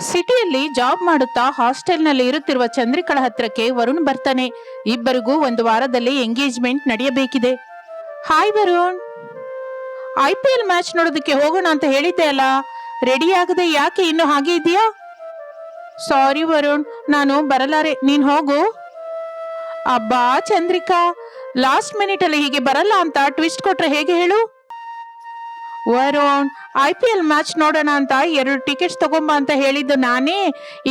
ಸಿಟಿಯಲ್ಲಿ ಜಾಬ್ ಮಾಡುತ್ತಾ ಹಾಸ್ಟೆಲ್ನಲ್ಲಿ ಇರುತ್ತಿರುವ ಚಂದ್ರಿಕಳ ಹತ್ರಕ್ಕೆ ವರುಣ್ ಬರ್ತಾನೆ. ಇಬ್ಬರಿಗೂ ಒಂದು ವಾರದಲ್ಲಿ ಎಂಗೇಜ್ಮೆಂಟ್ ನಡೆಯಬೇಕಿದೆ. Hi Varun. I P L match ನೋಡೋದಕ್ಕೆ ಹೋಗೋಣ ಅಂತ ಹೇಳಿದ್ದೆ ಅಲ್ಲ. ರೆಡಿ ಆಗದೆ ಯಾಕೆ ಇನ್ನು ಹಾಗೆ ಇದೆಯಾ? ಸಾರಿ ವರುಣ್, ನಾನು ಬರಲಾರೆ. ನೀನ್ ಹೋಗು. ಅಬ್ಬಾ ಚಂದ್ರಿಕಾ, ಲಾಸ್ಟ್ ಮಿನಿಟ್ ಅಲ್ಲಿ ಹೀಗೆ ಬರಲ್ಲ ಅಂತ ಟ್ವಿಸ್ಟ್ ಕೊಟ್ರೆ ಹೇಗೆ ಹೇಳು? Varun I P L match ನೋಡೋಣ ಅಂತ ಎರಡು ಟಿಕೆಟ್ಸ್ ತಗೊಂಬ ಅಂತ ಹೇಳಿದ್ದು ನಾನೇ.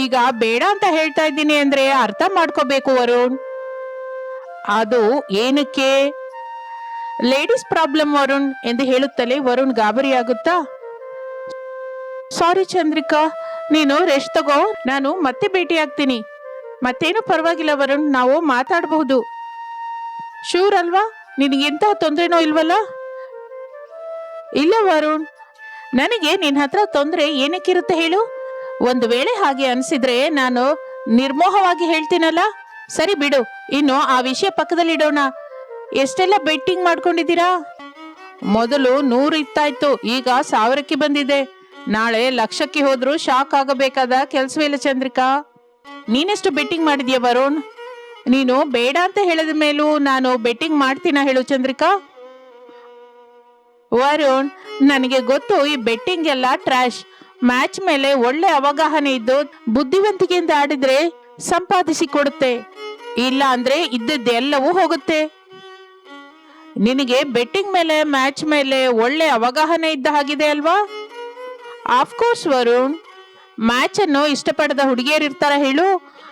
ಈಗ ಬೇಡ ಅಂತ ಹೇಳ್ತಾ ಇದ್ದೀನಿ ಅಂದ್ರೆ ಅರ್ಥ ಮಾಡ್ಕೋಬೇಕು ವರುಣ್. ಅದು ಏನಕ್ಕೆ? ಲೇಡೀಸ್ ಪ್ರಾಬ್ಲಮ್ ವರುಣ್ ಎಂದು ಹೇಳುತ್ತಲೇ ವರುಣ್ ಗಾಬರಿಯಾಗುತ್ತಾ ಸಾರಿ ಚಂದ್ರಿಕಾ, ನೀನು ರೆಸ್ಟ್ ತಗೋ, ನಾನು ಮತ್ತೆ ಭೇಟಿ ಆಗ್ತೀನಿ. ಮತ್ತೇನು ಪರವಾಗಿಲ್ಲ ವರುಣ್, ನಾವು ಮಾತಾಡಬಹುದು. ಶೂರ್ ಅಲ್ವಾ? ನಿನಗೆಂತ ತೊಂದರೆನೋ ಇಲ್ವಲ್ಲ? ಇಲ್ಲ ವರುಣ್ ನನಗೆ ನಿನ್ನ ಹತ್ರ ತೊಂದರೆ ಏನಕ್ಕಿರುತ್ತೆ ಹೇಳು? ಒಂದು ವೇಳೆ ಹಾಗೆ ಅನ್ಸಿದ್ರೆ ನಾನು ನಿರ್ಮೋಹವಾಗಿ ಹೇಳ್ತೀನಲ್ಲ? ಸರಿ ಬಿಡು, ಇನ್ನು ಆ ವಿಷಯ ಪಕ್ಕದಲ್ಲಿಡೋಣ. ಎಷ್ಟೆಲ್ಲ ಬೆಟ್ಟಿಂಗ್ ಮಾಡ್ಕೊಂಡಿದ್ದೀರಾ? ಮೊದಲು ನೂರು ಇತ್ತಾಯ್ತು, ಈಗ ಸಾವಿರಕ್ಕೆ ಬಂದಿದೆ. ನಾಳೆ ಲಕ್ಷಕ್ಕೆ ಹೋದ್ರೂ ಶಾಕ್ ಆಗಬೇಕಾದ ಕೆಲ್ಸವೇ ಇಲ್ಲ ಚಂದ್ರಿಕಾ. ನೀನೆಷ್ಟು ಬೆಟ್ಟಿಂಗ್ ಮಾಡಿದ್ಯಾ ವರುಣ್? ನೀನು ಬೇಡ ಅಂತ ಹೇಳಿದ ಮೇಲೂ ನಾನು ಬೆಟ್ಟಿಂಗ್ ಮಾಡ್ತೀನ ಹೇಳು ಚಂದ್ರಿಕಾ. ವರುಣ್, ನನಗೆ ಗೊತ್ತು ಈ ಬೆಟ್ಟಿಂಗ್ ಎಲ್ಲ ಟ್ರ್ಯಾಶ್ ಮ್ಯಾಚ್ ಮೇಲೆ ಒಳ್ಳೆ ಅವಗಾಹನೆ ಇದ್ದು ಬುದ್ಧಿವಂತಿಕೆಯಿಂದ ಆಡಿದ್ರೆ ಸಂಪಾದಿಸಿ ಕೊಡುತ್ತೆ ಇಲ್ಲ ಅಂದ್ರೆ ಇದ್ದದ್ದೆಲ್ಲವೂ ಹೋಗುತ್ತೆ. ನಿನಗೆ ಬೆಟ್ಟಿಂಗ್ ಮೇಲೆ ಮ್ಯಾಚ್ ಮೇಲೆ ಒಳ್ಳೆ ಅವಗಾಹನೆ ಇದ್ದ ಹಾಗಿದೆ ಅಲ್ವಾ? ಆಫ್ಕೋರ್ಸ್ ವರುಣ್. ಮ್ಯಾಚ್ ಅನ್ನು ಇಷ್ಟಪಡದ ಹುಡುಗಿಯರು ಇರ್ತಾರ ಹೇಳು?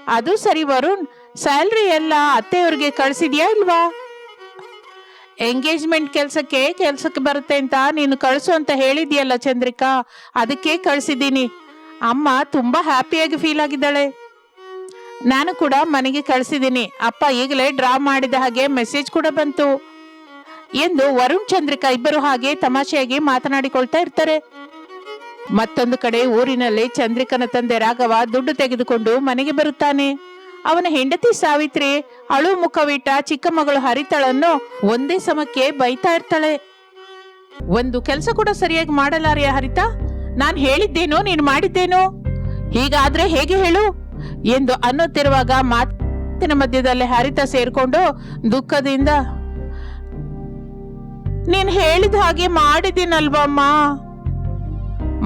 ಅದು ಸರಿ ವರುಣ್. ಸ್ಯಾಲ್ರಿ ಎಲ್ಲ ಅತ್ತೆಯವ್ರಿಗೆ ಕಳಿಸಿದ್ಯಾ ಇಲ್ವಾ? ಎಂಗೇಜ್ಮೆಂಟ್ ಕೆಲಸಕ್ಕೆ ಕೆಲಸಕ್ಕೆ ಬರುತ್ತೆ ಅಂತ ನೀನು ಕಳಿಸು ಅಂತ ಹೇಳಿದ್ಯಲ್ಲ ಚಂದ್ರಿಕಾ? ಅದಕ್ಕೆ ಕಳ್ಸಿದ್ದೀನಿ. ಅಮ್ಮ ತುಂಬಾ ಹ್ಯಾಪಿಯಾಗಿ ಫೀಲ್ ಆಗಿದ್ದಾಳೆ. ನಾನು ಕೂಡ ಮನೆಗೆ ಕಳ್ಸಿದ್ದೀನಿ. ಅಪ್ಪ ಈಗಲೇ ಡ್ರಾ ಮಾಡಿದ ಹಾಗೆ ಮೆಸೇಜ್ ಕೂಡ ಬಂತು. ಎಂದು ವರುಣ್, ಚಂದ್ರಿಕಾ ಇಬ್ಬರು ಹಾಗೆ ತಮಾಷೆಯಾಗಿ ಮಾತನಾಡಿಕೊಳ್ತಾ ಇರ್ತಾರೆ. ಮತ್ತೊಂದು ಕಡೆ ಊರಿನಲ್ಲಿ ಚಂದ್ರಿಕನ ತಂದೆ ರಾಘವ ದುಡ್ಡು ತೆಗೆದುಕೊಂಡು ಮನೆಗೆ ಬರುತ್ತಾನೆ. ಅವನ ಹೆಂಡತಿ ಸಾವಿತ್ರಿ ಅಳು ಮುಖವಿಟ್ಟ ಚಿಕ್ಕ ಮಗಳು ಹರಿತಳನ್ನು ಒಂದೇ ಸಮಕ್ಕೆ ಬೈತಾ ಇರ್ತಾಳೆ. ಒಂದು ಕೆಲಸ ಕೂಡ ಸರಿಯಾಗಿ ಮಾಡಲಾರಿಯ ಹರಿತ? ನಾನು ಹೇಳಿದ್ದೇನೋ, ನೀನು ಮಾಡಿದ್ದೇನೋ? ಹೀಗಾದ್ರೆ ಹೇಗೆ ಹೇಳು? ಎಂದು ಅನ್ನುತ್ತಿರುವಾಗ ಮಾತಿನ ಮಧ್ಯದಲ್ಲಿ ಹರಿತ ಸೇರ್ಕೊಂಡು ದುಃಖದಿಂದ, ನೀನ್ ಹೇಳಿದ ಹಾಗೆ ಮಾಡಿದ್ದೀನಲ್ವಮ್ಮ?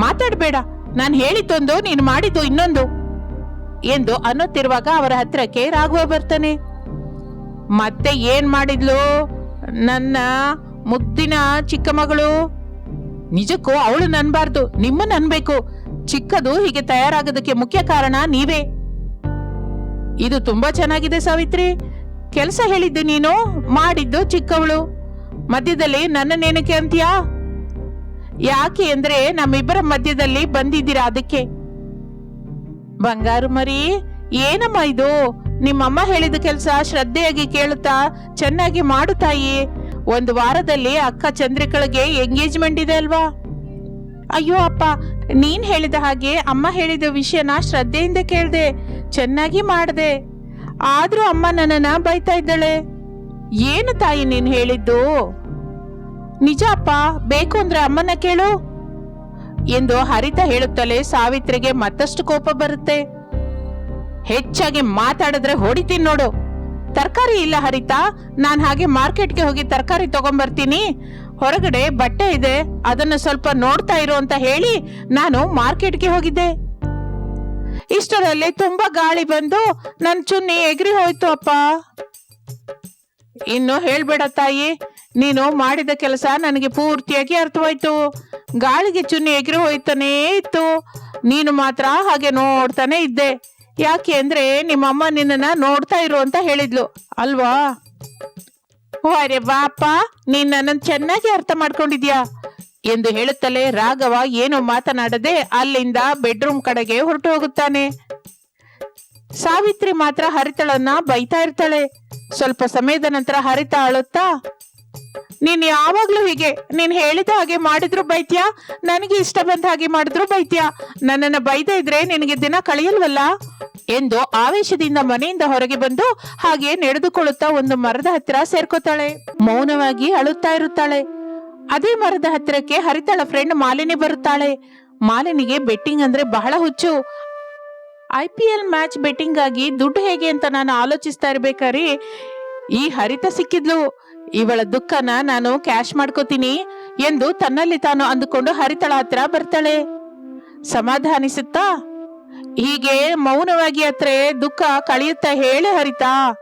ಮಾತಾಡ್ಬೇಡ. ನಾನು ಹೇಳಿದ್ದೊಂದು, ನೀನು ಮಾಡಿದ್ದು ಇನ್ನೊಂದು. ಎಂದು ಅನ್ನುತ್ತಿರುವಾಗ ಅವರ ಹತ್ರಕ್ಕೆ ರಾಘವ ಬರ್ತಾನೆ. ಮತ್ತೆ ಏನ್ ಮಾಡಿದ್ಲು? ನನ್ನ ಮುದ್ದಿನ ಚಿಕ್ಕ ಮಗಳು. ನಿಜಕ್ಕೂ ಅವಳು ನನ್ಬಾರ್ದು, ನಿಮ್ಮನ್ನ ಅನ್ಬೇಕು. ಚಿಕ್ಕದು ಹೀಗೆ ತಯಾರಾಗೋದಕ್ಕೆ ಮುಖ್ಯ ಕಾರಣ ನೀವೇ. ಇದು ತುಂಬಾ ಚೆನ್ನಾಗಿದೆ ಸಾವಿತ್ರಿ. ಕೆಲಸ ಹೇಳಿದ್ದು ನೀನು, ಮಾಡಿದ್ದು ಚಿಕ್ಕವಳು. ಮಧ್ಯದಲ್ಲಿ ನನ್ನ ನನ್ನನ್ನೇನಕ್ಕೆ ಅಂತೀಯಾ? ಯಾಕೆ ಅಂದ್ರೆ ನಮ್ಮಿಬ್ಬರ ಮಧ್ಯದಲ್ಲಿ ಬಂದಿದ್ದೀರಾ ಅದಕ್ಕೆ? ಬಂಗಾರು ಮರಿ, ಏನಮ್ಮ ಇದು? ನಿಮ್ಮಮ್ಮ ಹೇಳಿದ ಕೆಲಸ ಶ್ರದ್ಧೆಯಾಗಿ ಕೇಳುತ್ತಾ, ಚೆನ್ನಾಗಿ ಮಾಡುತ್ತಾಯಿ ತಾಯಿ. ಒಂದು ವಾರದಲ್ಲಿ ಅಕ್ಕ ಚಂದ್ರಿಕಳಿಗೆ ಎಂಗೇಜ್ಮೆಂಟ್ ಇದೆ ಅಲ್ವಾ? ಅಯ್ಯೋ ಅಪ್ಪ, ನೀನ್ ಹೇಳಿದ ಹಾಗೆ ಅಮ್ಮ ಹೇಳಿದ ವಿಷಯನ ಶ್ರದ್ಧೆಯಿಂದ ಕೇಳ್ದೆ, ಚೆನ್ನಾಗಿ ಮಾಡ್ದೆ. ಆದ್ರೂ ಅಮ್ಮ ನನ್ನನ್ನ ಬೈತಾ ಇದ್ದಾಳೆ. ಏನು ತಾಯಿ ನೀನ್ ಹೇಳಿದ್ದು? ನಿಜ ಅಪ್ಪ, ಬೇಕು ಅಂದ್ರೆ ಅಮ್ಮನ ಕೇಳು. ಎಂದು ಹರಿತ ಹೇಳುತ್ತಲೇ ಸಾವಿತ್ರಿಗೆ ಮತ್ತಷ್ಟು ಕೋಪ ಬರುತ್ತೆ. ಹೆಚ್ಚಾಗಿ ಮಾತಾಡಿದ್ರೆ ಹೊಡಿತೀನಿ ನೋಡು. ತರಕಾರಿ ಇಲ್ಲ ಹರಿತ. ನಾನು ಹಾಗೆ ಮಾರ್ಕೆಟ್ಗೆ ಹೋಗಿ ತರಕಾರಿ ತಗೊಂಬರ್ತೀನಿ. ಹೊರಗಡೆ ಬಟ್ಟೆ ಇದೆ. ಅದನ್ನ ಸ್ವಲ್ಪ ನೋಡ್ತಾ ಇರು ಅಂತ ಹೇಳಿ ನಾನು ಮಾರ್ಕೆಟ್ಗೆ ಹೋಗಿದ್ದೆ. ಇಷ್ಟರಲ್ಲಿ ತುಂಬಾ ಗಾಳಿ ಬಂದು ನನ್ ಚುನ್ನಿ ಎಗ್ರಿ ಹೋಯ್ತು ಅಪ್ಪ. ಇನ್ನು ಹೇಳ್ಬೇಡ ತಾಯಿ. ನೀನು ಮಾಡಿದ ಕೆಲಸ ನನಗೆ ಪೂರ್ತಿಯಾಗಿ ಅರ್ಥವಾಯ್ತು. ಗಾಳಿಗೆ ಚುನ್ನಿ ಎಗಿರು ಹೋಯ್ತಾನೇ ಇತ್ತು. ನೀನು ಮಾತ್ರ ಹಾಗೆ ನೋಡ್ತಾನೆ ಇದ್ದೆ. ಯಾಕೆ ಅಂದ್ರೆ ನಿಮ್ಮಮ್ಮ ನಿನ್ನನ್ನ ನೋಡ್ತಾ ಇರು ಅಂತ ಹೇಳಿದ್ಲು. ಅಲ್ವಾ? ಓ ಅರೆ ಬಾಪ ನೀನ್ ಚೆನ್ನಾಗಿ ಅರ್ಥ ಮಾಡ್ಕೊಂಡಿದ್ಯಾ? ಎಂದು ಹೇಳುತ್ತಲೇ ರಾಘವ ಏನು ಮಾತನಾಡದೆ ಅಲ್ಲಿಂದ ಬೆಡ್ರೂಮ್ ಕಡೆಗೆ ಹೊರಟು ಹೋಗುತ್ತಾನೆ. ಸಾವಿತ್ರಿ ಮಾತ್ರ ಹರಿತಳನ್ನ ಬೈತಾ ಇರ್ತಾಳೆ. ಸ್ವಲ್ಪ ಸಮಯದ ನಂತರ ಹರಿತ ಅಳುತ್ತಾ ನೀನ್ ಯಾವಾಗ್ಲೂ ಹೀಗೆ. ನೀನ್ ಹೇಳಿದ ಹಾಗೆ ಮಾಡಿದ್ರು ಬೈತ್ಯಾ? ನನಗೆ ಇಷ್ಟ ಬಂದ ಹಾಗೆ ಮಾಡಿದ್ರು ಬೈತ್ಯಾ? ನನ್ನನ್ನ ಬೈದ ಇದ್ರೆ ನಿನಗೆ ದಿನ ಕಳೆಯಲ್ವಲ್ಲ? ಎಂದು ಆವೇಶದಿಂದ ಮನೆಯಿಂದ ಹೊರಗೆ ಬಂದು ಹಾಗೆ ನಡೆದುಕೊಳ್ಳುತ್ತಾ ಒಂದು ಮರದ ಹತ್ತಿರ ಸೇರ್ಕೋತಾಳೆ. ಮೌನವಾಗಿ ಅಳುತ್ತಾ ಇರುತ್ತಾಳೆ. ಅದೇ ಮರದ ಹತ್ತಿರಕ್ಕೆ ಹರಿತಾಳ ಫ್ರೆಂಡ್ ಮಾಲಿನಿ ಬರುತ್ತಾಳೆ. ಮಾಲಿನಿಗೆ ಬೆಟ್ಟಿಂಗ್ ಅಂದ್ರೆ ಬಹಳ ಹುಚ್ಚು. I P L match betting ಆಗಿ ದುಡ್ಡು ಹೇಗೆ ಅಂತ ನಾನು ಆಲೋಚಿಸ್ತಾ ಇರ್ಬೇಕಾರಿ? ಈ ಹರಿತ ಸಿಕ್ಕಿದ್ಲು. ಇವಳ ದುಃಖನ ನಾನು ಕ್ಯಾಶ್ ಮಾಡ್ಕೋತೀನಿ ಎಂದು ತನ್ನಲ್ಲಿ ತಾನು ಅಂದುಕೊಂಡು ಹರಿತಳ ಹತ್ರ ಬರ್ತಾಳೆ. ಸಮಾಧಾನಿಸುತ್ತಾ? ಹೀಗೆ ಮೌನವಾಗಿ ಹತ್ರ ದುಃಖ ಕಳೆಯುತ್ತಾ ಹೇಳಿ ಹರಿತಾ.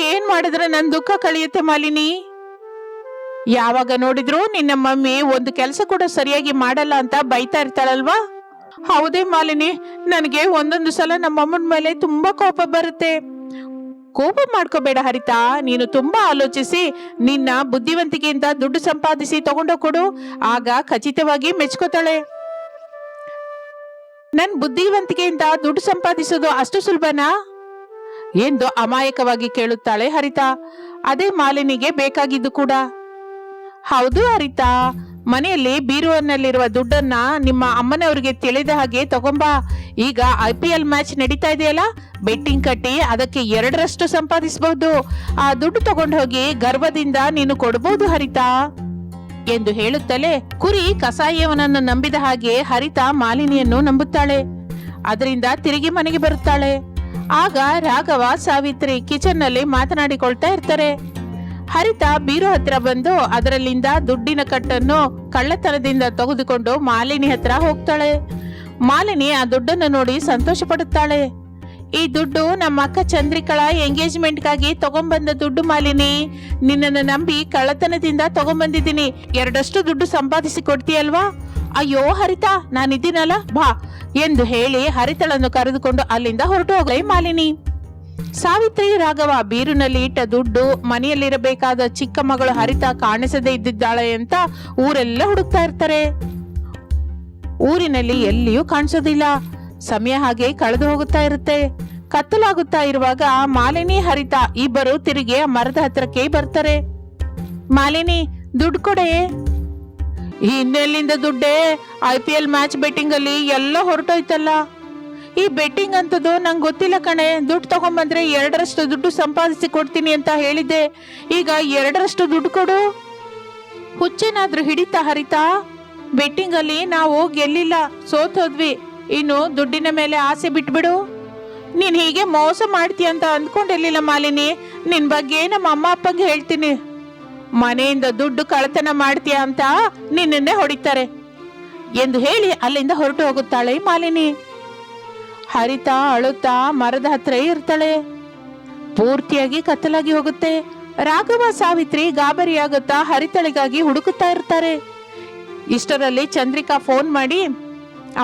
ಏನ್ ಮಾಡಿದ್ರೆ ನನ್ ದುಃಖ ಕಳೆಯುತ್ತೆ ಮಾಲಿನಿ? ಯಾವಾಗ ನೋಡಿದ್ರು ನಿನ್ನ ಮಮ್ಮಿ ಒಂದು ಕೆಲಸ ಕೂಡ ಸರಿಯಾಗಿ ಮಾಡಲ್ಲ ಅಂತ ಬೈತಾ ಇರ್ತಾಳಲ್ವಾ? ಹೌದೇ ಮಾಲಿನಿ, ನನಗೆ ಒಂದೊಂದು ಸಲ ನಮ್ಮಮ್ಮನ ಮೇಲೆ ತುಂಬಾ ಕೋಪ ಬರುತ್ತೆ. ಕೋಪ ಮಾಡ್ಕೋಬೇಡ ಹರಿತಾ. ನೀನು ತುಂಬಾ ಆಲೋಚಿಸಿ, ನಿನ್ನ ಬುದ್ಧಿವಂತಿಕೆಯಿಂದ ದುಡ್ಡು ಸಂಪಾದಿಸಿ ತಗೊಂಡೋಗ್ ಕೊಡು. ಆಗ ಖಚಿತವಾಗಿ ಮೆಚ್ಕೋತಾಳೆ. ನನ್ ಬುದ್ಧಿವಂತಿಕೆಯಿಂದ ದುಡ್ಡು ಸಂಪಾದಿಸೋದು ಅಷ್ಟು ಸುಲಭನಾ? ಎಂದು ಅಮಾಯಕವಾಗಿ ಕೇಳುತ್ತಾಳೆ ಹರಿತಾ. ಅದೇ ಮಾಲಿನಿಗೆ ಬೇಕಾಗಿದ್ದು ಕೂಡ. ಹೌದು ಹರಿತಾ ಮನೆಯಲ್ಲಿ ಬೀರುವನಲ್ಲಿರುವ ದುಡ್ಡನ್ನ ನಿಮ್ಮ ಅಮ್ಮನವರಿಗೆ ತಿಳಿದ ಹಾಗೆ ತಗೊಂಬಾ. ಈಗ ಐ ಪಿ ಎಲ್ ಮ್ಯಾಚ್ ನಡೀತಾ ಇದೆಯಲ್ಲ? ಬೆಟ್ಟಿಂಗ್ ಕಟ್ಟಿ ಅದಕ್ಕೆ ಎರಡರಷ್ಟು ಸಂಪಾದಿಸಬಹುದು ಆ ದುಡ್ಡು ತಗೊಂಡು ಹೋಗಿ ಗರ್ವದಿಂದ ನೀನು ಕೊಡಬಹುದು ಹರಿತಾ. ಎಂದು ಹೇಳುತ್ತಲೇ ಕುರಿ ಕಸಾಯವನನ್ನು ನಂಬಿದ ಹಾಗೆ ಹರಿತಾ ಮಾಲಿನಿಯನ್ನು ನಂಬುತ್ತಾಳೆ. ಅದರಿಂದ ತಿರುಗಿ ಮನೆಗೆ ಬರುತ್ತಾಳೆ. ಆಗ ರಾಘವ, ಸಾವಿತ್ರಿ ಕಿಚನ್ನಲ್ಲಿ ಮಾತನಾಡಿಕೊಳ್ತಾ ಇರ್ತಾರೆ. ಹರಿತಾ ಬೀರು ಹತ್ರ ಬಂದು ಅದರಲ್ಲಿಂದ ದುಡ್ಡಿನ ಕಟ್ಟನ್ನು ಕಳ್ಳತನದಿಂದ ತೆಗೆದುಕೊಂಡು ಮಾಲಿನಿ ಹತ್ರ ಹೋಗ್ತಾಳೆ. ಮಾಲಿನಿ ಆ ದುಡ್ಡನ್ನು ನೋಡಿ ಸಂತೋಷ ಪಡುತ್ತಾಳೆ ಈ ದುಡ್ಡು ನಮ್ಮ ಅಕ್ಕ ಚಂದ್ರಿಕಳ ಎಂಗೇಜ್ಮೆಂಟ್ಗಾಗಿ ತಗೊಂಬಂದ ದುಡ್ಡು ಮಾಲಿನಿ. ನಿನ್ನನ್ನು ನಂಬಿ ಕಳ್ಳತನದಿಂದ ತಗೊಂಬಂದಿದ್ದೀನಿ ಎರಡಷ್ಟು ದುಡ್ಡು ಸಂಪಾದಿಸಿ ಕೊಡ್ತೀಯಲ್ವಾ? ಅಯ್ಯೋ ಹರಿತ, ನಾನಿದ್ದೀನಲ್ಲ, ಬಾ. ಎಂದು ಹೇಳಿ ಹರಿತಳನ್ನು ಕರೆದುಕೊಂಡು ಅಲ್ಲಿಂದ ಹೊರಟು ಹೋಗಲೇ ಮಾಲಿನಿ. ಸಾವಿತ್ರಿ ರಾಘವ ಬೀರಿನಲ್ಲಿ ಇಟ್ಟ ದುಡ್ಡು ಮನೆಯಲ್ಲಿರಬೇಕಾದ ಚಿಕ್ಕ ಮಗಳು ಹರಿತ ಕಾಣಿಸದೇ ಇದ್ದಿದ್ದಾಳೆ ಅಂತ ಊರೆಲ್ಲ ಹುಡುಕ್ತಾ ಇರ್ತಾರೆ. ಊರಿನಲ್ಲಿ ಎಲ್ಲಿಯೂ ಕಾಣಿಸೋದಿಲ್ಲ. ಸಮಯ ಹಾಗೆ ಕಳೆದು ಹೋಗುತ್ತಾ ಇರುತ್ತೆ. ಕತ್ತಲಾಗುತ್ತಾ ಇರುವಾಗ ಮಾಲಿನಿ, ಹರಿತ ಇಬ್ಬರು ತಿರುಗಿ ಮರದ ಹತ್ರಕ್ಕೆ ಬರ್ತಾರೆ. ಮಾಲಿನಿ, ದುಡ್ಡು ಕೊಡೆ. ಇನ್ನೆಲ್ಲಿಂದ ದುಡ್ಡೇ? I P L match betting ಅಲ್ಲಿ ಎಲ್ಲ ಹೊರಟೋಯ್ತಲ್ಲ. ಈ ಬೆಟ್ಟಿಂಗ್ ಅಂತದ್ದು ನಂಗೆ ಗೊತ್ತಿಲ್ಲ ಕಣೆ. ದುಡ್ಡು ತಗೊಂಬಂದ್ರೆ ಎರಡರಷ್ಟು ದುಡ್ಡು ಸಂಪಾದಿಸಿ ಕೊಡ್ತೀನಿ ಅಂತ ಹೇಳಿದ್ದೆ. ಈಗ ಎರಡರಷ್ಟು ದುಡ್ಡು ಕೊಡು. ಹುಚ್ಚೇನಾದ್ರೂ ಹಿಡಿತಾ ಹರಿತಾ? ಬೆಟ್ಟಿಂಗ್ ಅಲ್ಲಿ ನಾವು ಗೆಲ್ಲಿಲ್ಲ ಸೋತೋದ್ವಿ ಇನ್ನು ದುಡ್ಡಿನ ಮೇಲೆ ಆಸೆ ಬಿಟ್ಬಿಡು. ನೀನು ಹೀಗೆ ಮೋಸ ಮಾಡ್ತೀಯ ಅಂತ ಅಂದ್ಕೊಂಡಿರ್ಲಿಲ್ಲ ಮಾಲಿನಿ? ನಿನ್ ಬಗ್ಗೆ ನಮ್ಮ ಅಮ್ಮ ಅಪ್ಪಂಗೆ ಹೇಳ್ತೀನಿ. ಮನೆಯಿಂದ ದುಡ್ಡು ಕಳತನ ಮಾಡ್ತೀಯ ಅಂತ ನಿನ್ನನ್ನೇ ಹೊಡಿತಾರೆ. ಎಂದು ಹೇಳಿ ಅಲ್ಲಿಂದ ಹೊರಟು ಹೋಗುತ್ತಾಳೆ ಮಾಲಿನಿ. ಹರಿತಾ ಅಳುತ್ತಾ ಮರದ ಹತ್ರ ಇರ್ತಾಳೆ. ಪೂರ್ತಿಯಾಗಿ ಕತ್ತಲಾಗಿ ಹೋಗುತ್ತೆ. ರಾಘವ ಸಾವಿತ್ರಿ ಗಾಬರಿಯಾಗುತ್ತಾ ಹರಿತಳಿಗಾಗಿ ಹುಡುಕುತ್ತಾ ಇರ್ತಾರೆ. ಇಷ್ಟರಲ್ಲಿ ಚಂದ್ರಿಕಾ ಫೋನ್ ಮಾಡಿ,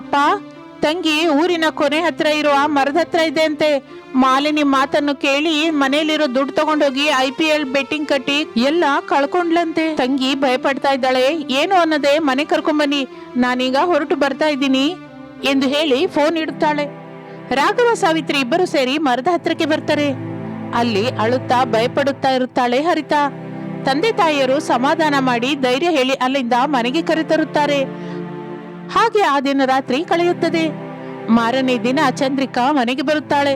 ಅಪ್ಪ, ತಂಗಿ ಊರಿನ ಕೊನೆ ಹತ್ರ ಇರುವ ಮರದ ಹತ್ರ ಇದೆ ಅಂತೆ. ಮಾಲಿನಿ ಮಾತನ್ನು ಕೇಳಿ ಮನೆಯಲ್ಲಿರೋ ದುಡ್ಡು ತಗೊಂಡೋಗಿ ಐ ಪಿ ಎಲ್ ಬೆಟ್ಟಿಂಗ್ ಕಟ್ಟಿ ಎಲ್ಲ ಕಳ್ಕೊಂಡ್ಲಂತೆ ತಂಗಿ ಭಯಪಡ್ತಾ ಇದ್ದಾಳೆ. ಏನು ಅನ್ನದೆ ಮನೆ ಕರ್ಕೊಂಬನ್ನಿ ನಾನೀಗ ಹೊರಟು ಬರ್ತಾ ಇದ್ದೀನಿ ಎಂದು ಹೇಳಿ ಫೋನ್ ಇಡುತ್ತಾಳೆ. ರಾಘವ ಸಾವಿತ್ರಿ ಇಬ್ಬರು ಸೇರಿ ಮರದ ಹತ್ರಕ್ಕೆ ಬರ್ತಾರೆ. ಅಲ್ಲಿ ಅಳುತ್ತಾ ಭಯಪಡುತ್ತಾ ಇರುತ್ತಾಳೆ ಹರಿತಾ. ತಂದೆ ತಾಯಿಯರು ಸಮಾಧಾನ ಮಾಡಿ ಧೈರ್ಯ ಹೇಳಿ ಅಲ್ಲಿಂದ ಮನೆಗೆ ಕರೆತರುತ್ತಾರೆ. ಹಾಗೆ ಆ ದಿನ ರಾತ್ರಿ ಕಳೆಯುತ್ತದೆ. ಮಾರನೇ ದಿನ ಚಂದ್ರಿಕಾ ಮನೆಗೆ ಬರುತ್ತಾಳೆ.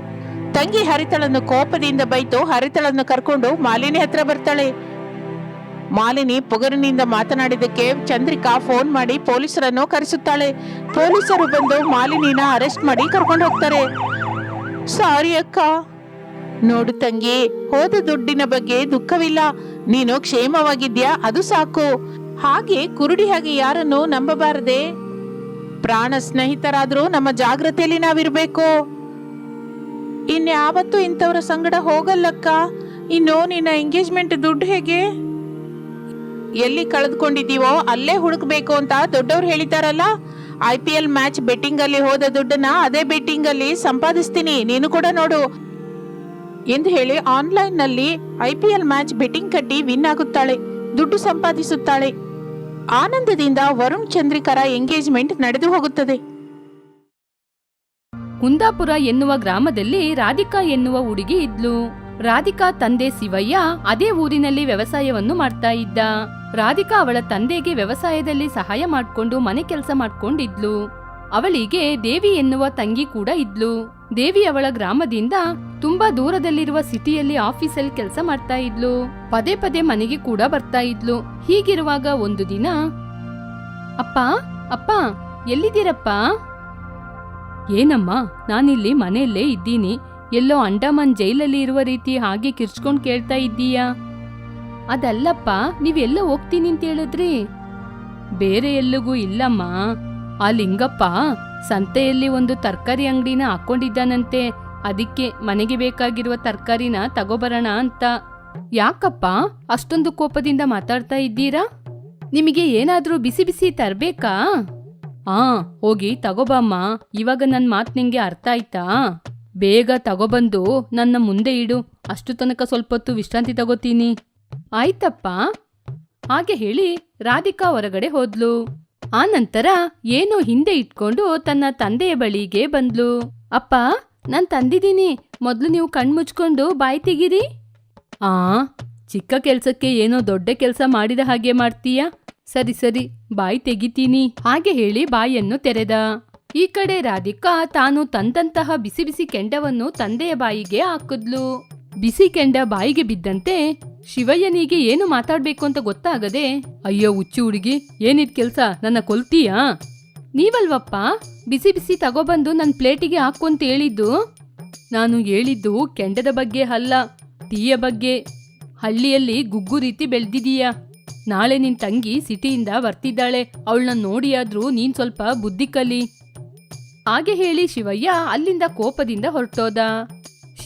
ತಂಗಿ ಹರಿತಳನ್ನು ಕೋಪದಿಂದ ಬೈತು ಹರಿತಳನ್ನು ಕರ್ಕೊಂಡು ಮಾಲಿನಿ ಹತ್ರ ಬರ್ತಾಳೆ. ಮಾಲಿನಿ ಪೊಗರಿನಿಂದ ಮಾತನಾಡಿದಕ್ಕೆ ಚಂದ್ರಿಕಾ ಫೋನ್ ಮಾಡಿ ಪೊಲೀಸರನ್ನು ಕರೆಸುತ್ತಾಳೆ. ಪೊಲೀಸರು ಬಂದು ಮಾಲಿನಿನ ಅರೆಸ್ಟ್ ಮಾಡಿ ಕರ್ಕೊಂಡು ಹೋಗ್ತಾರೆ. ಸಾರಿ ಅಕ್ಕ. ನೋಡು ತಂಗಿ, ಹೋದ ದುಡ್ಡಿನ ಬಗ್ಗೆ ದುಃಖವಿಲ್ಲ. ನೀನು ಕ್ಷೇಮವಾಗಿದ್ಯಾ, ಅದು ಸಾಕು. ಹಾಗೆ ಕುರುಡಿ ಹಾಗೆ ಯಾರನ್ನು ನಂಬಬಾರದೆ. ಪ್ರಾಣ ಸ್ನೇಹಿತರಾದ್ರೂ ನಮ್ಮ ಜಾಗ್ರತೆಯಲ್ಲಿ ನಾವಿರ್ಬೇಕು. ಇನ್ಯಾವತ್ತೂ ಇಂಥವ್ರ ಸಂಗಡ ಹೋಗಲ್ಲಕ್ಕ. ಇನ್ನು ನಿನ್ನ ಎಂಗೇಜ್ಮೆಂಟ್ ದುಡ್ಡು ಹೇಗೆ? ಎಲ್ಲಿ ಕಳೆದುಕೊಂಡಿದ್ದೀವೋ ಅಲ್ಲೇ ಹುಡುಕ್ಬೇಕು ಅಂತ ದೊಡ್ಡವ್ರು ಹೇಳಿದಾರಲ್ಲ I P L match betting ಅಲ್ಲಿ ಹೋದ ದುಡ್ಡನ್ನ ಅದೇ ಬೆಟ್ಟಿಂಗ್ ಅಲ್ಲಿ ಸಂಪಾದಿಸ್ತೀನಿ, ನೀನು ಕೂಡ ನೋಡು ಎಂದು ಹೇಳಿ ಆನ್ಲೈನ್ನಲ್ಲಿ I P L match betting ಕಟ್ಟಿ ವಿನ್ ಆಗುತ್ತಾಳೆ, ದುಡ್ಡು ಸಂಪಾದಿಸುತ್ತಾಳೆ. ಆನಂದದಿಂದ ವರುಣ್ ಚಂದ್ರಿಕರ ಎಂಗೇಜ್ಮೆಂಟ್ ನಡೆದು ಹೋಗುತ್ತದೆ. ಕುಂದಾಪುರ ಎನ್ನುವ ಗ್ರಾಮದಲ್ಲಿ ರಾಧಿಕಾ ಎನ್ನುವ ಹುಡುಗಿ ಇದ್ಲು. ರಾಧಿಕಾ ತಂದೆ ಶಿವಯ್ಯ ಅದೇ ಊರಿನಲ್ಲಿ ವ್ಯವಸಾಯವನ್ನು ಮಾಡ್ತಾ ಇದ್ದ. ರಾಧಿಕಾ ಅವಳ ತಂದೆಗೆ ವ್ಯವಸಾಯದಲ್ಲಿ ಸಹಾಯ ಮಾಡ್ಕೊಂಡು ಮನೆ ಕೆಲಸ ಮಾಡ್ಕೊಂಡಿದ್ಲು. ಅವಳಿಗೆ ದೇವಿ ಎನ್ನುವ ತಂಗಿ ಕೂಡ ಇದ್ಲು. ದೇವಿ ಅವಳ ಗ್ರಾಮದಿಂದ ತುಂಬಾ ದೂರದಲ್ಲಿರುವ ಸಿಟಿಯಲ್ಲಿ ಆಫೀಸಲ್ಲಿ ಕೆಲಸ ಮಾಡ್ತಾ ಇದ್ಲು. ಪದೇ ಪದೇ ಮನೆಗೆ ಕೂಡ ಬರ್ತಾ ಇದ್ಲು. ಹೀಗಿರುವಾಗ ಒಂದು ದಿನ, ಅಪ್ಪ ಅಪ್ಪ, ಎಲ್ಲಿದ್ದೀರಪ್ಪ? ಏನಮ್ಮ, ನಾನಿಲ್ಲಿ ಮನೆಯಲ್ಲೇ ಇದ್ದೀನಿ. ಎಲ್ಲೋ ಅಂಡಮಾನ್ ಜೈಲಲ್ಲಿ ಇರುವ ರೀತಿ ಹಾಗೆ ಕಿರ್ಚ್ಕೊಂಡ್ ಕೇಳ್ತಾ ಇದ್ದೀಯಾ? ಅದಲ್ಲಪ್ಪ, ನೀವೆಲ್ಲ ಹೋಗ್ತೀನಿ ಅಂತ ಹೇಳಿದ್ರಿ. ಬೇರೆ ಎಲ್ಲಿಗೂ ಇಲ್ಲಮ್ಮ. ಆ ಲಿಂಗಪ್ಪ ಸಂತೆಯಲ್ಲಿ ಒಂದು ತರಕಾರಿ ಅಂಗಡಿನ ಹಾಕೊಂಡಿದ್ದಾನಂತೆ. ಅದಕ್ಕೆ ಮನೆಗೆ ಬೇಕಾಗಿರುವ ತರಕಾರಿನ ತಗೋಬರೋಣ ಅಂತ. ಯಾಕಪ್ಪ, ಅಷ್ಟೊಂದು ಕೋಪದಿಂದ ಮಾತಾಡ್ತಾ ಇದ್ದೀರಾ? ನಿಮಗೆ ಏನಾದರೂ ಬಿಸಿ ಬಿಸಿ ತರಬೇಕಾ? ಆ, ಹೋಗಿ ತಗೋಬಮ್ಮ. ಇವಾಗ ನನ್ನ ಮಾತು ನಿಂಗೆ ಅರ್ಥ ಆಯ್ತಾ? ಬೇಗ ತಗೊಬಂದು ನನ್ನ ಮುಂದೆ ಇಡು. ಅಷ್ಟು ತನಕ ಸ್ವಲ್ಪ ಹೊತ್ತು ವಿಶ್ರಾಂತಿ ತಗೋತೀನಿ. ಆಯ್ತಪ್ಪ. ಹಾಗೆ ಹೇಳಿ ರಾಧಿಕಾ ಹೊರಗಡೆ ಹೋದ್ಲು. ಆ ನಂತರ ಏನೋ ಹಿಂದೆ ಇಟ್ಕೊಂಡು ತನ್ನ ತಂದೆಯ ಬಳಿಗೆ ಬಂದ್ಲು. ಅಪ್ಪ, ನಾನು ತಂದಿದ್ದೀನಿ. ಮೊದ್ಲು ನೀವು ಕಣ್ಮುಚ್ಕೊಂಡು ಬಾಯಿ ತೆಗೀರಿ. ಆ, ಚಿಕ್ಕ ಕೆಲ್ಸಕ್ಕೆ ಏನೋ ದೊಡ್ಡ ಕೆಲಸ ಮಾಡಿದ ಹಾಗೆ ಮಾಡ್ತೀಯ? ಸರಿ ಸರಿ, ಬಾಯಿ ತೆಗಿತೀನಿ. ಹಾಗೆ ಹೇಳಿ ಬಾಯಿಯನ್ನು ತೆರೆದ. ಈ ಕಡೆ ರಾಧಿಕಾ ತಾನು ತಂದಂತಹ ಬಿಸಿ ಬಿಸಿ ಕೆಂಡವನ್ನು ತಂದೆಯ ಬಾಯಿಗೆ ಹಾಕಿದ್ಲು. ಬಿಸಿ ಕೆಂಡ ಬಾಯಿಗೆ ಬಿದ್ದಂತೆ ಶಿವಯ್ಯನಿಗೆ ಏನು ಮಾತಾಡ್ಬೇಕು ಅಂತ ಗೊತ್ತಾಗದೆ, ಅಯ್ಯೋ, ಹುಚ್ಚು ಹುಡುಗಿ, ಏನಿದ್ ಕೆಲ್ಸ? ನನ್ನ ಕೊಲ್ತೀಯಾ? ನೀವಲ್ವಪ್ಪ, ಬಿಸಿ ಬಿಸಿ ತಗೊಬಂದು ನನ್ನ ಪ್ಲೇಟಿಗೆ ಹಾಕೊಂತ ಹೇಳಿದ್ದು? ನಾನು ಹೇಳಿದ್ದು ಕೆಂಡದ ಬಗ್ಗೆ ಅಲ್ಲ ತೀಯ ಬಗ್ಗೆ. ಹಳ್ಳಿಯಲ್ಲಿ ಗುಗ್ಗು ರೀತಿ ಬೆಳ್ದಿದೀಯ? ನಾಳೆ ನಿನ್ ತಂಗಿ ಸಿಟಿಯಿಂದ ಬರ್ತಿದ್ದಾಳೆ, ಅವಳನ್ನ ನೋಡಿಯಾದ್ರೂ ನೀನ್ ಸ್ವಲ್ಪ ಬುದ್ಧಿ ಕಲಿ. ಹಾಗೆ ಹೇಳಿ ಶಿವಯ್ಯ ಅಲ್ಲಿಂದ ಕೋಪದಿಂದ ಹೊರಟೋದ.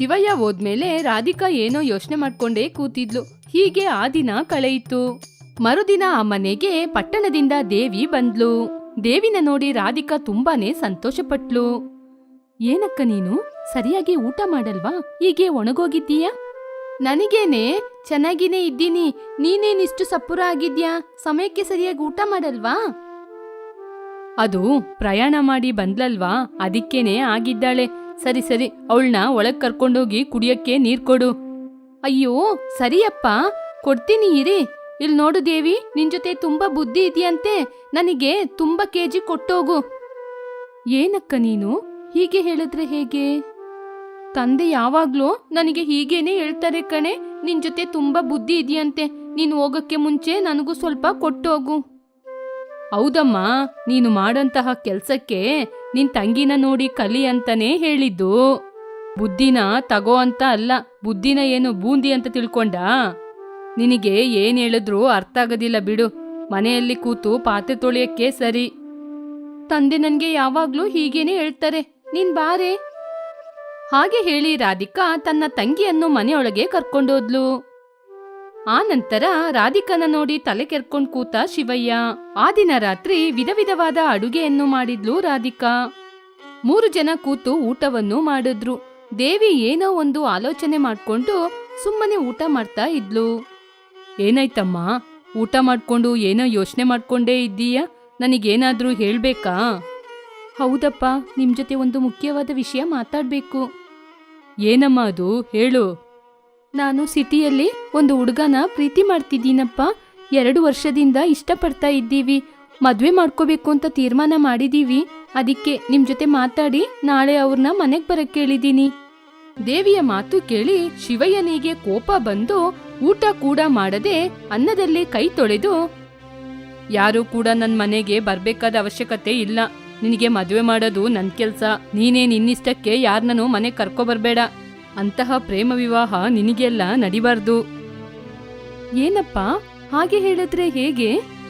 ಶಿವಯ್ಯ ಹೋದ್ಮೇಲೆ ರಾಧಿಕಾ ಏನೋ ಯೋಚನೆ ಮಾಡ್ಕೊಂಡೇ ಕೂತಿದ್ಲು. ಹೀಗೆ ಆ ದಿನ ಕಳೆಯಿತು. ಮರುದಿನ ಆ ಮನೆಗೆ ಪಟ್ಟಣದಿಂದ ದೇವಿ ಬಂದ್ಲು. ದೇವಿನ ನೋಡಿ ರಾಧಿಕಾ ತುಂಬಾನೇ ಸಂತೋಷಪಟ್ಲು. ಏನಕ್ಕ ನೀನು? ಸರಿಯಾಗಿ ಊಟ ಮಾಡಲ್ವಾ? ಹೀಗೆ ಒಣಗೋಗಿದ್ದೀಯ? ನನಗೇನೆ, ಚೆನ್ನಾಗಿನೇ ಇದ್ದೀನಿ. ನೀನೇನಿಷ್ಟು ಸಪುರ ಆಗಿದ್ಯಾ? ಸಮಯಕ್ಕೆ ಸರಿಯಾಗಿ ಊಟ ಮಾಡಲ್ವಾ? ಅದು ಪ್ರಯಾಣ ಮಾಡಿ ಬಂದ್ಲಲ್ವಾ? ಅದಕ್ಕೇನೆ ಆಗಿದ್ದಾಳೆ. ಸರಿ ಸರಿ, ಅವಳನ್ನ ಒಳಗ್ ಕರ್ಕೊಂಡೋಗಿ ಕುಡಿಯಕ್ಕೆ ನೀರ್ ಕೊಡು. ಅಯ್ಯೋ, ಸರಿಯಪ್ಪ, ಕೊಡ್ತೀನಿ ಇರಿ. ಇಲ್ಲಿ ನೋಡು ದೇವಿ, ನಿನ್ ಜೊತೆ ತುಂಬಾ ಬುದ್ಧಿ ಇದೆಯಂತೆ. ನನಗೆ ತುಂಬಾ ಕೆಜಿ ಕೊಟ್ಟೋಗು. ಏನಕ್ಕ ನೀನು? ಹೀಗೆ ಹೇಳಿದ್ರೆ ಹೇಗೆ? ತಂದೆ ಯಾವಾಗ್ಲೂ ನನಗೆ ಹೀಗೇನೆ ಹೇಳ್ತಾರೆ ಕಣೆ. ನಿನ್ ಜೊತೆ ತುಂಬಾ ಬುದ್ಧಿ ಇದೆಯಂತೆ. ನೀನು ಹೋಗಕ್ಕೆ ಮುಂಚೆ ನನಗೂ ಸ್ವಲ್ಪ ಕೊಟ್ಟೋಗು. ಹೌದಮ್ಮ, ನೀನು ಮಾಡಂತಹ ಕೆಲ್ಸಕ್ಕೆ ನಿನ್ ತಂಗಿನ ನೋಡಿ ಕಲಿ ಅಂತಾನೇ ಹೇಳಿದ್ದು. ಬುದ್ಧಿನ ತಗೋ ಅಂತ ಅಲ್ಲ, ಬುದ್ಧಿನ ಏನು ಬೂಂದಿ ಅಂತ ತಿಳ್ಕೊಂಡ? ನಿನಗೆ ಏನ್ ಹೇಳಿದ್ರು ಅರ್ಥ ಆಗೋದಿಲ್ಲ ಬಿಡು, ಮನೆಯಲ್ಲಿ ಕೂತು ಪಾತ್ರೆ ತೊಳೆಯಕ್ಕೆ ಸರಿ. ತಂದೆ ನನ್ಗೆ ಯಾವಾಗ್ಲೂ ಹೀಗೇನೆ ಹೇಳ್ತಾರೆ, ನೀನ್ ಬಾರೆ. ಹಾಗೆ ಹೇಳಿ ರಾಧಿಕಾ ತನ್ನ ತಂಗಿಯನ್ನು ಮನೆಯೊಳಗೆ ಕರ್ಕೊಂಡೋದ್ಲು. ಆ ನಂತರ ರಾಧಿಕನ ನೋಡಿ ತಲೆ ಕೆರ್ಕೊಂಡ್ ಕೂತ ಶಿವಯ್ಯ, ಆ ದಿನ ರಾತ್ರಿ ವಿಧ ವಿಧವಾದ ಅಡುಗೆಯನ್ನು ಮಾಡಿದ್ಲು ರಾಧಿಕಾ. ಮೂರು ಜನ ಕೂತು ಊಟವನ್ನು ಮಾಡಿದ್ರು. ದೇವಿ ಏನೋ ಒಂದು ಆಲೋಚನೆ ಮಾಡ್ಕೊಂಡು ಸುಮ್ಮನೆ ಊಟ ಮಾಡ್ತಾ ಇದ್ಲು. ಏನಾಯ್ತಮ್ಮ? ಊಟ ಮಾಡ್ಕೊಂಡು ಏನೋ ಯೋಚನೆ ಮಾಡ್ಕೊಂಡೇ ಇದ್ದೀಯ? ನನಗೇನಾದ್ರೂ ಹೇಳ್ಬೇಕಾ? ಹೌದಪ್ಪ, ನಿಮ್ ಜೊತೆ ಒಂದು ಮುಖ್ಯವಾದ ವಿಷಯ ಮಾತಾಡ್ಬೇಕು. ಏನಮ್ಮ ಅದು? ಹೇಳು. ನಾನು ಸಿಟಿಯಲ್ಲಿ ಒಂದು ಹುಡುಗನ ಪ್ರೀತಿ ಮಾಡ್ತಿದ್ದೀನಪ್ಪ. ಎರಡು ವರ್ಷದಿಂದ ಇಷ್ಟಪಡ್ತಾ ಇದ್ದೀವಿ. ಮದುವೆ ಮಾಡ್ಕೋಬೇಕು ಅಂತ ತೀರ್ಮಾನ ಮಾಡಿದೀವಿ ಅದಕ್ಕೆ ನಿಮ್ ಜೊತೆ ಮಾತಾಡಿ ನಾಳೆ ಅವ್ರನ್ನ ಮನೆಗ್ ಬರಕ್ಕೆ ಕೇಳಿದೀನಿ ದೇವಿಯ ಮಾತು ಕೇಳಿ ಶಿವಯ್ಯನಿಗೆ ಕೋಪ ಬಂದು ಊಟ ಕೂಡ ಮಾಡದೆ ಅನ್ನದಲ್ಲಿ ಕೈ ತೊಳೆದು, ಯಾರು ಕೂಡ ನನ್ ಮನೆಗೆ ಬರಬೇಕಾದ ಅವಶ್ಯಕತೆ ಇಲ್ಲ. ನಿನಗೆ ಮದುವೆ ಮಾಡೋದು ನನ್ ಕೆಲ್ಸ. ನೀನೇ ನಿನ್ನಿಷ್ಟಕ್ಕೆ ಯಾರನ್ನೂ ಮನೆ ಕರ್ಕೊ ಬರ್ಬೇಡ ಅಂತಹ ಪ್ರೇಮ ವಿವಾಹ ನಿನಗೆಲ್ಲ ನಡಿಬಾರ್ದು. ಏನಪ್ಪ? ಹಾಗೆ ಹೇಳಿದ್ರೆ ಹೇಗೆ?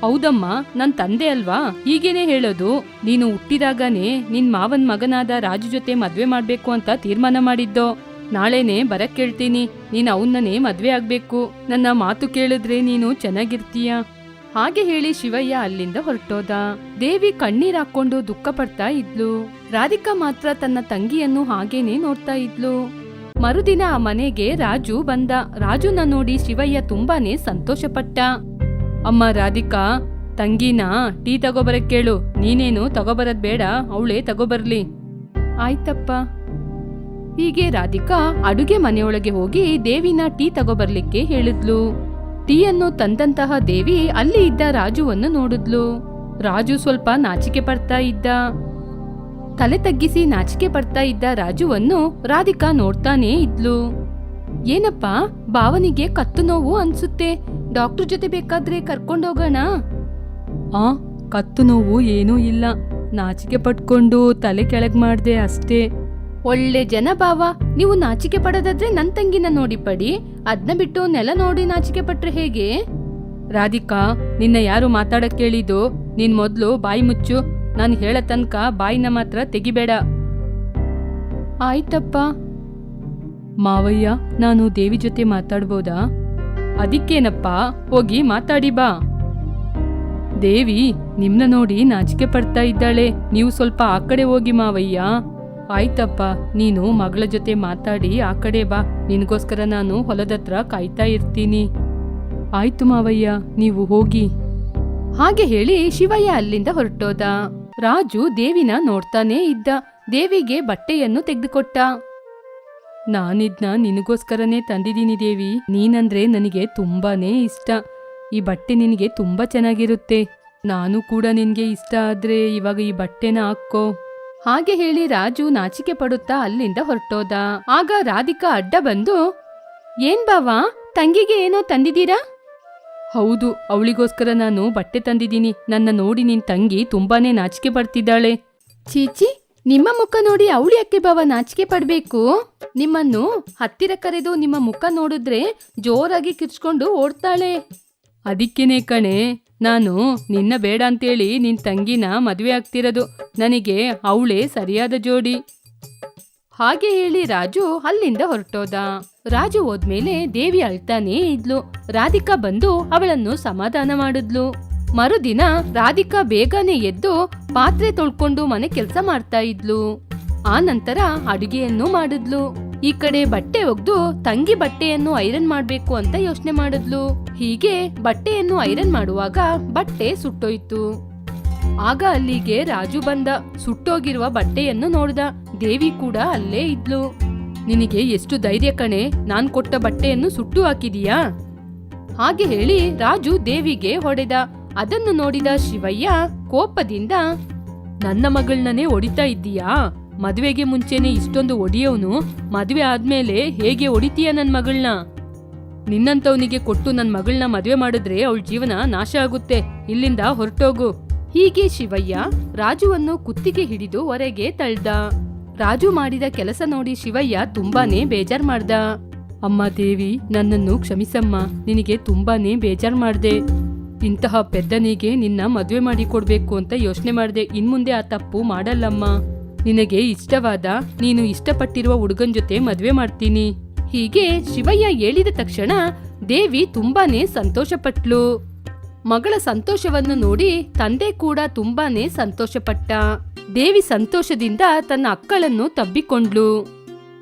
ಹೌದಮ್ಮ, ನನ್ ತಂದೆ ಅಲ್ವಾ? ಹೀಗೇನೆ ಹೇಳೋದು. ನೀನು ಹುಟ್ಟಿದಾಗನೇ ನಿನ್ ಮಾವನ್ ಮಗನಾದ ರಾಜು ಜೊತೆ ಮದ್ವೆ ಮಾಡ್ಬೇಕು ಅಂತ ತೀರ್ಮಾನ ಮಾಡಿದ್ದೋ? ನಾಳೆನೆ ಬರಕ್ ಕೇಳ್ತೀನಿ. ನೀನ್ ಅವನನ್ನೇ ಮದ್ವೆ ಆಗ್ಬೇಕು. ನನ್ನ ಮಾತು ಕೇಳಿದ್ರೆ ನೀನು ಚೆನ್ನಾಗಿರ್ತೀಯ? ಹಾಗೆ ಹೇಳಿ ಶಿವಯ್ಯ ಅಲ್ಲಿಂದ ಹೊರಟೋದ. ದೇವಿ ಕಣ್ಣೀರ್ ಹಾಕೊಂಡು ದುಃಖ ಪಡ್ತಾ ಇದ್ಲು. ರಾಧಿಕಾ ಮಾತ್ರ ತನ್ನ ತಂಗಿಯನ್ನು ಹಾಗೇನೆ ನೋಡ್ತಾ ಇದ್ಲು. ಮರುದಿನ ಆ ಮನೆಗೆ ರಾಜು ಬಂದ. ರಾಜುನ ನೋಡಿ ಶಿವಯ್ಯ ತುಂಬಾನೇ ಸಂತೋಷಪಟ್ಟ. ಅಮ್ಮ ರಾಧಿಕಾ, ತಂಗಿನ ಟೀ ತಗೋಬರಕ್ ಕೇಳು. ನೀನೇನು ತಗೋಬರದ್ ಬೇಡ, ಅವಳೇ ತಗೋಬರ್ಲಿ. ಆಯ್ತಪ್ಪ. ಹೀಗೆ ರಾಧಿಕಾ ಅಡುಗೆ ಮನೆಯೊಳಗೆ ಹೋಗಿ ದೇವಿನ ಟೀ ತಗೋಬರ್ಲಿಕ್ಕೆ ಹೇಳಿದ್ಲು. ಟೀಯನ್ನು ತಂದಂತಹ ದೇವಿ ಅಲ್ಲಿ ಇದ್ದ ರಾಜುವನ್ನು ನೋಡಿದ್ಲು. ರಾಜು ಸ್ವಲ್ಪ ನಾಚಿಕೆ ಪಡ್ತಾ ಇದ್ದ. ತಲೆ ತಗ್ಗಿಸಿ ನಾಚಿಕೆ ಪಡ್ತಾ ಇದ್ದ ರಾಜುವನ್ನು ರಾಧಿಕಾ ನೋಡ್ತಾನೇ ಇದ್ಲು. ಏನಪ್ಪ, ಭಾವನಿಗೆ ಕತ್ತು ನೋವು ಅನ್ಸುತ್ತೆ. ಡಾಕ್ಟರ್ ಜೊತೆ ಬೇಕಾದ್ರೆ ಕರ್ಕೊಂಡೋಗೋಣ ಆ, ಕತ್ತು ನೋವು ಏನೂ ಇಲ್ಲ. ನಾಚಿಕೆ ಪಟ್ಕೊಂಡು ತಲೆ ಕೆಳಗ್ ಮಾಡ್ದೆ ಅಷ್ಟೇ. ಒಳ್ಳೆ ಜನ ಬಾವ ನೀವು ನಾಚಿಕೆ ಪಡೋದಾದ್ರೆ ನನ್ ತಂಗಿನ ನೋಡಿ ಪಡಿ. ಅದ್ನ ಬಿಟ್ಟು ನೆಲ ನೋಡಿ ನಾಚಿಕೆ ಪಟ್ರೆ ಹೇಗೆ? ರಾಧಿಕಾ ನಿನ್ನ ಯಾರು ಮಾತಾಡಕ್ ಕೇಳಿದ್ದು? ನೀನ್ ಮೊದ್ಲು ಬಾಯಿ ಮುಚ್ಚು. ನಾನು ಹೇಳ ತನಕ ಬಾಯಿನ ಮಾತ್ರ ತೆಗಿಬೇಡ. ಆಯ್ತಪ್ಪ. ಮಾವಯ್ಯ ನಾನು ದೇವಿ ಜೊತೆ ಮಾತಾಡ್ಬೋದಾ? ಅದಕ್ಕೇನಪ್ಪ ಹೋಗಿ ಮಾತಾಡಿ ಬಾ. ದೇವಿ ನಿಮ್ನ ನೋಡಿ ನಾಚಿಕೆ ಪಡ್ತಾ ಇದ್ದಾಳೆ. ನೀವು ಸ್ವಲ್ಪ ಆ ಕಡೆ ಹೋಗಿ ಮಾವಯ್ಯ. ಆಯ್ತಪ್ಪ, ನೀನು ಮಗಳ ಜೊತೆ ಮಾತಾಡಿ ಆ ಕಡೆ ಬಾ, ನಿನಗೋಸ್ಕರ ನಾನು ಹೊಲದತ್ರ ಕಾಯ್ತಾ ಇರ್ತೀನಿ. ಆಯ್ತು ಮಾವಯ್ಯ, ನೀವು ಹೋಗಿ. ಹಾಗೆ ಹೇಳಿ ಶಿವಯ್ಯ ಅಲ್ಲಿಂದ ಹೊರಟೋದ. ರಾಜು ದೇವಿನ ನೋಡ್ತಾನೇ ಇದ್ದ, ದೇವಿಗೆ ಬಟ್ಟೆಯನ್ನು ತೆಗೆದುಕೊಟ್ಟ. ನಾನಿದ್ನ ನಿನಗೋಸ್ಕರನೇ ತಂದಿದ್ದೀನಿ ದೇವಿ, ನೀನಂದ್ರೆ ನನಗೆ ತುಂಬಾನೇ ಇಷ್ಟ. ಈ ಬಟ್ಟೆ ನಿನಗೆ ತುಂಬಾ ಚೆನ್ನಾಗಿರುತ್ತೆ. ನಾನು ಕೂಡ ನಿನಗೆ ಇಷ್ಟ ಆದ್ರೆ ಇವಾಗ ಈ ಬಟ್ಟೆನ ಹಾಕೋ. ಹಾಗೆ ಹೇಳಿ ರಾಜು ನಾಚಿಕೆ ಪಡುತ್ತಾ ಅಲ್ಲಿಂದ ಹೊರಟೋದ. ಆಗ ರಾಧಿಕಾ ಅಡ್ಡ ಬಂದು ಏನ್ ಬಾವಾ ತಂಗಿಗೆ ಏನೋ ತಂದಿದ್ದೀರಾ? ಹೌದು ಅವಳಿಗೋಸ್ಕರ ನಾನು ಬಟ್ಟೆ ತಂದಿದ್ದೀನಿ. ನನ್ನ ನೋಡಿ ನಿನ್ ತಂಗಿ ತುಂಬಾನೇ ನಾಚಿಕೆ ಪಡ್ತಿದ್ದಾಳೆ. ಚೀಚಿ ನಿಮ್ಮ ಮುಖ ನೋಡಿ ಅವಳು ಯಾಕೆ ಬಾವ ನಾಚಿಕೆ ಪಡಬೇಕು? ನಿಮ್ಮನ್ನು ಹತ್ತಿರ ಕರೆದು ನಿಮ್ಮ ಮುಖ ನೋಡಿದ್ರೆ ಜೋರಾಗಿ ಕಿರ್ಚ್ಕೊಂಡು ಓಡ್ತಾಳೆ. ಅದಕ್ಕೇನೆ ಕಣೆ ನಾನು ನಿನ್ನ ಬೇಡ ಅಂತೇಳಿ ನಿನ್ ತಂಗಿನ ಮದುವೆ ಆಗ್ತಿರೋದು. ನನಗೆ ಅವಳೇ ಸರಿಯಾದ ಜೋಡಿ. ಹಾಗೆ ಹೇಳಿ ರಾಜು ಅಲ್ಲಿಂದ ಹೊರಟೋದ. ರಾಜು ಹೋದ್ಮೇಲೆ ದೇವಿ ಅಳ್ತಾನೇ ಇದ್ಲು. ರಾಧಿಕಾ ಬಂದು ಅವಳನ್ನು ಸಮಾಧಾನ ಮಾಡಿದ್ಲು. ಮರುದಿನ ರಾಧಿಕಾ ಬೇಗನೆ ಎದ್ದು ಪಾತ್ರೆ ತೊಳ್ಕೊಂಡು ಮನೆ ಕೆಲಸ ಮಾಡ್ತಾ ಇದ್ಲು. ಆ ನಂತರ ಅಡುಗೆಯನ್ನು ಮಾಡಿದ್ಲು. ಈ ಕಡೆ ಬಟ್ಟೆ ಒಗ್ದು ತಂಗಿ ಬಟ್ಟೆಯನ್ನು ಐರನ್ ಮಾಡ್ಬೇಕು ಅಂತ ಯೋಚನೆ ಮಾಡಿದ್ಲು. ಹೀಗೆ ಬಟ್ಟೆಯನ್ನು ಐರನ್ ಮಾಡುವಾಗ ಬಟ್ಟೆ ಸುಟ್ಟೋಯ್ತು. ಆಗ ಅಲ್ಲಿಗೆ ರಾಜು ಬಂದ. ಸುಟ್ಟೋಗಿರುವ ಬಟ್ಟೆಯನ್ನು ನೋಡ್ದ. ದೇವಿ ಕೂಡ ಅಲ್ಲೇ ಇದ್ಲು. ನಿನಗೆ ಎಷ್ಟು ಧೈರ್ಯ ಕಣೆ, ನಾನ್ ಕೊಟ್ಟ ಬಟ್ಟೆಯನ್ನು ಸುಟ್ಟು ಹಾಕಿದೀಯಾ? ಹಾಗೆ ಹೇಳಿ ರಾಜು ದೇವಿಗೆ ಹೊಡೆದ. ಅದನ್ನು ನೋಡಿದ ಶಿವಯ್ಯ ಕೋಪದಿಂದ, ನನ್ನ ಮಗಳನ್ನೇ ಹೊಡಿತಾ ಇದ್ದೀಯಾ? ಮದುವೆಗೆ ಮುಂಚೆನೆ ಇಷ್ಟೊಂದು ಒಡಿಯೋನು, ಮದುವೆ ಆದ್ಮೇಲೆ ಹೇಗೆ ಒಡಿತೀಯ ನನ್ನ ಮಗಳನ್ನ ನಿನ್ನಂತವನಿಗೆ ಕೊಟ್ಟು ನನ್ನ ಮಗಳನ್ನ ಮದುವೆ ಮಾಡಿದ್ರೆ ಅವಳ ಜೀವನ ನಾಶ ಆಗುತ್ತೆ. ಇಲ್ಲಿಂದ ಹೊರಟೋಗು. ಹೀಗೆ ಶಿವಯ್ಯ, ರಾಜುವನ್ನು ಕುತ್ತಿಗೆ ಹಿಡಿದು ಹೊರಗೆ ತಳ್ದ. ರಾಜು ಮಾಡಿದ ಕೆಲಸ ನೋಡಿ ಶಿವಯ್ಯ ತುಂಬಾನೇ ಬೇಜಾರ್ ಮಾಡ್ದ. ಅಮ್ಮ ದೇವಿ, ನನ್ನನ್ನು ಕ್ಷಮಿಸಮ್ಮ. ನಿನಗೆ ತುಂಬಾನೇ ಬೇಜಾರ್ ಮಾಡ್ದೆ. ಇಂತಹ ಪೆದ್ದನಿಗೆ ನಿನ್ನ ಮದುವೆ ಮಾಡಿ ಕೊಡ್ಬೇಕು ಅಂತ ಯೋಚನೆ ಮಾಡ್ದೆ. ಇನ್ಮುಂದೆ ಆ ತಪ್ಪು ಮಾಡಲ್ಲಮ್ಮ. ನಿನಗೆ ಇಷ್ಟವಾದ, ನೀನು ಇಷ್ಟಪಟ್ಟಿರುವ ಹುಡುಗನ್ ಜೊತೆ ಮದುವೆ ಮಾಡ್ತೀನಿ. ಹೀಗೆ ಶಿವಯ್ಯ ಹೇಳಿದ ತಕ್ಷಣ ದೇವಿ ತುಂಬಾನೇ ಸಂತೋಷಪಟ್ಲು. ಮಗಳ ಸಂತೋಷವನ್ನು ನೋಡಿ ತಂದೆ ಕೂಡ ತುಂಬಾನೇ ಸಂತೋಷಪಟ್ಟ. ದೇವಿ ಸಂತೋಷದಿಂದ ತನ್ನ ಅಕ್ಕಳನ್ನು ತಬ್ಬಿಕೊಂಡ್ಲು.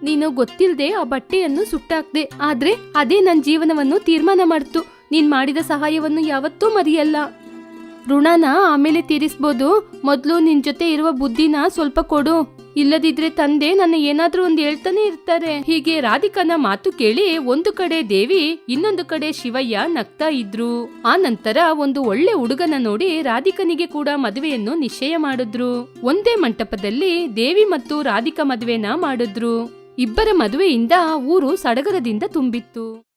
ನೀನು ಗೊತ್ತಿಲ್ಲದೆ ಆ ಬಟ್ಟೆಯನ್ನು ಸುಟ್ಟಾಕ್ದೆ, ಆದ್ರೆ ಅದೇ ನನ್ನ ಜೀವನವನ್ನು ತೀರ್ಮಾನ ಮಾಡ್ತು. ನೀನ್ ಮಾಡಿದ ಸಹಾಯವನ್ನು ಯಾವತ್ತೂ ಮರೆಯಲ್ಲ. ಋಣನ ಆಮೇಲೆ ತೀರಿಸ್ಬೋದು. ಮೊದಲು ನಿನ್ ಜೊತೆ ಇರುವ ಬುದ್ಧಿನ ಸ್ವಲ್ಪ ಕೊಡು. ಇಲ್ಲದಿದ್ರೆ ತಂದೆ ನನ್ನ ಏನಾದ್ರೂ ಒಂದು ಹೇಳ್ತಾನೆ ಇರ್ತಾರೆ. ಹೀಗೆ ರಾಧಿಕನ ಮಾತು ಕೇಳಿ ಒಂದು ಕಡೆ ದೇವಿ, ಇನ್ನೊಂದು ಕಡೆ ಶಿವಯ್ಯ ನಗ್ತಾ ಇದ್ರು. ಆ ನಂತರ ಒಂದು ಒಳ್ಳೆ ಹುಡುಗನ ನೋಡಿ ರಾಧಿಕನಿಗೆ ಕೂಡ ಮದುವೆಯನ್ನು ನಿಶ್ಚಯ ಮಾಡಿದ್ರು. ಒಂದೇ ಮಂಟಪದಲ್ಲಿ ದೇವಿ ಮತ್ತು ರಾಧಿಕಾ ಮದುವೆನ ಮಾಡಿದ್ರು. ಇಬ್ಬರ ಮದುವೆಯಿಂದ ಊರು ಸಡಗರದಿಂದ ತುಂಬಿತ್ತು.